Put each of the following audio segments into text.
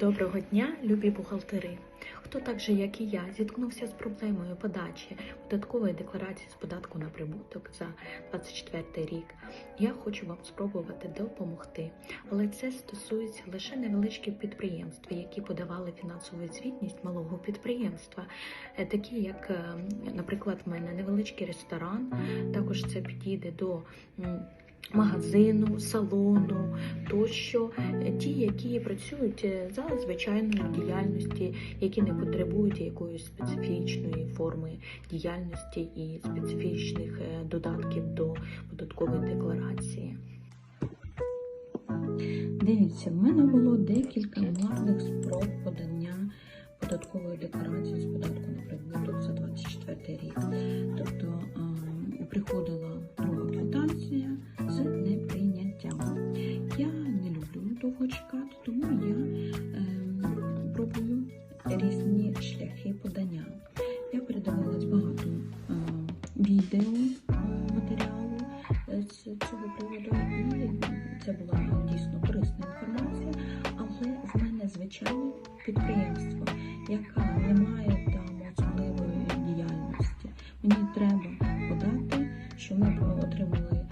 Доброго дня, любі бухгалтери. Хто так же, як і я, зіткнувся з проблемою подачі податкової декларації з податку на прибуток за 24 рік, я хочу вам спробувати допомогти. Але це стосується лише невеличких підприємств, які подавали фінансову звітність малого підприємства, Е, такі як, е, наприклад, в мене невеличкий ресторан. Також це підійде до магазину, салону тощо, Е, ті, які працюють е, за звичайною діяльності, які не потребують якоїсь специфічної форми діяльності і специфічних е, додатків до податкової декларації. Дивіться, в мене було декілька марних спроб подання податкової декларації з податку на прибуток за 24 рік. Тобто шляхи подання. Я передавалась багато ем, відео е, матеріалу е, з цього приводу, і це була дійсно корисна інформація, але в мене звичайне підприємство, яке не має там особливої діяльності. Мені треба подати, що ми отримали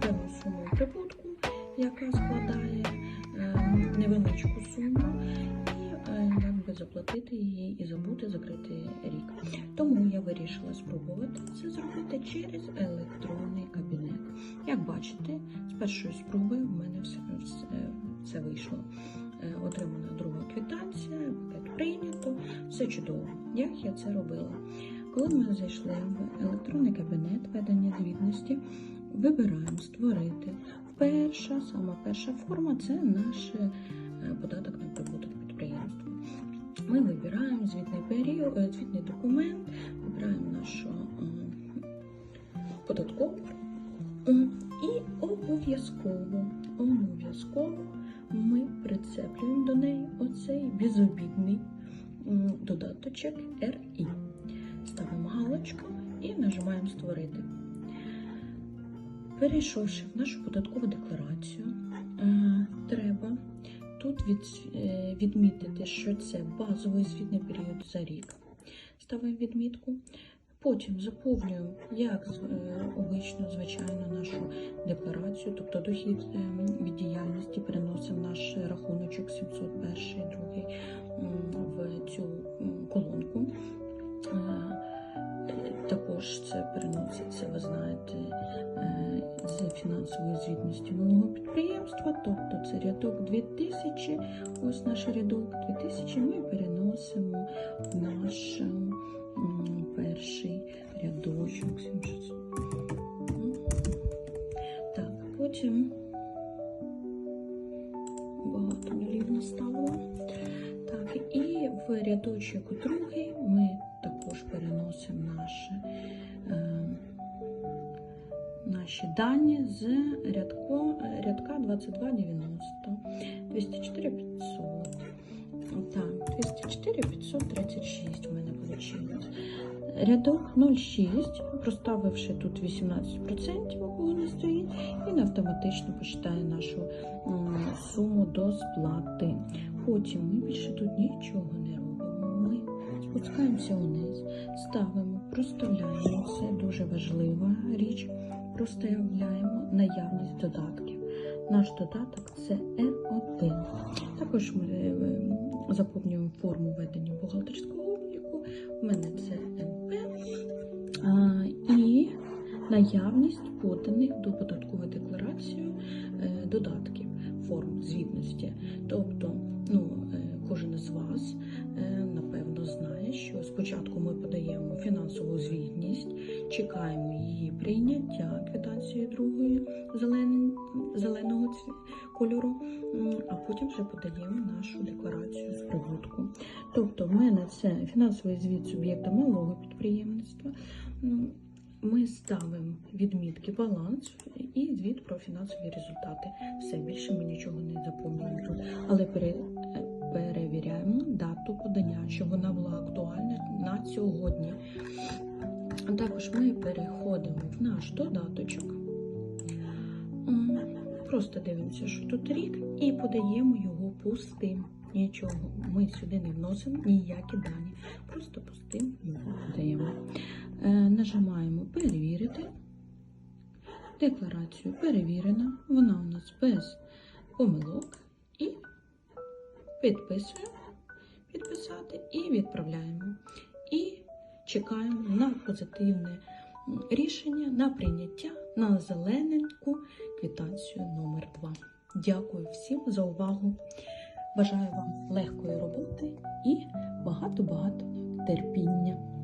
певну суму прибутку, яка складає е, невеличку суму, е, заплатити її і забути закрити рік. Тому я вирішила спробувати це зробити через електронний кабінет. Як бачите, з першої спроби в мене все, все, все вийшло. Е, Отримана друга квитанція, пакет прийнято, все чудово. Як я це робила? Коли ми зайшли в електронний кабінет ведення звітності, вибираємо створити. Перша, сама перша форма це наш е, податок на прибуток підприємства. Ми вибираємо звітний період, звітний документ, вибираємо нашу податкову Е, і обов'язково, обов'язково ми прицеплюємо до неї оцей безобідний додаточок RI. Ставимо галочку і нажимаємо Створити. Перейшовши в нашу податкову декларацію, від, е, відмітити, що це базовий звітний період за рік. Ставимо відмітку. Потім заповнюємо, як е, обично, звичайно, нашу декларацію, тобто дохід е, від діяльності переносимо наш рахуночок 701, другий в цю колонку. Також це переноситься, ви знаєте, е, з фінансової звітності малого підприємства, тобто це рядок 2000, ось наш рядок 2000 ми переносимо в наш перший рядочок. Так, потім багато нулів наставила. Так, і в рядочок другий ми наші дані з рядко, рядка 2290, 204 500. Так, 204 536 у мене вийшло. Рядок 06, проставивши тут 18%, у не стоїть, він автоматично посчитає нашу суму до сплати. Потім ми більше тут нічого не робимо. Ми спускаємося вниз, ставимо, проставляємо. Це дуже важлива річ. Проставляємо наявність додатків. Наш додаток це N1. Також ми е, заповнюємо форму ведення бухгалтерського обліку. У мене це НП. І наявність поданих до податкової декларації е, додатків форм звітності. Тобто, ну, е, кожен із вас напевно знає, що спочатку ми подаємо фінансову звітність, чекаємо прийняття квитанції другої зелен- зеленого кольору, а потім вже подаємо нашу декларацію з прибутку. Тобто, в мене це фінансовий звіт суб'єкта малого підприємництва. Ми ставимо відмітки баланс і звіт про фінансові результати. Все більше ми нічого не заповнюємо тут, але пере, перевіряємо дату подання, щоб вона була актуальна на сьогодні. Також ми переходимо в наш додаточок. Просто дивимося, що тут рік, і подаємо його пустим. нічого ми сюди не вносимо, ніякі дані. Просто пустим його даємо. Е, нажимаємо перевірити. Декларацію перевірена. Вона у нас без помилок. І підписуємо, підписати і відправляємо. І чекаємо на позитивне рішення, на прийняття на зелененьку квітанцію номер 2 Дякую всім за увагу. Бажаю вам легкої роботи і багато-багато терпіння.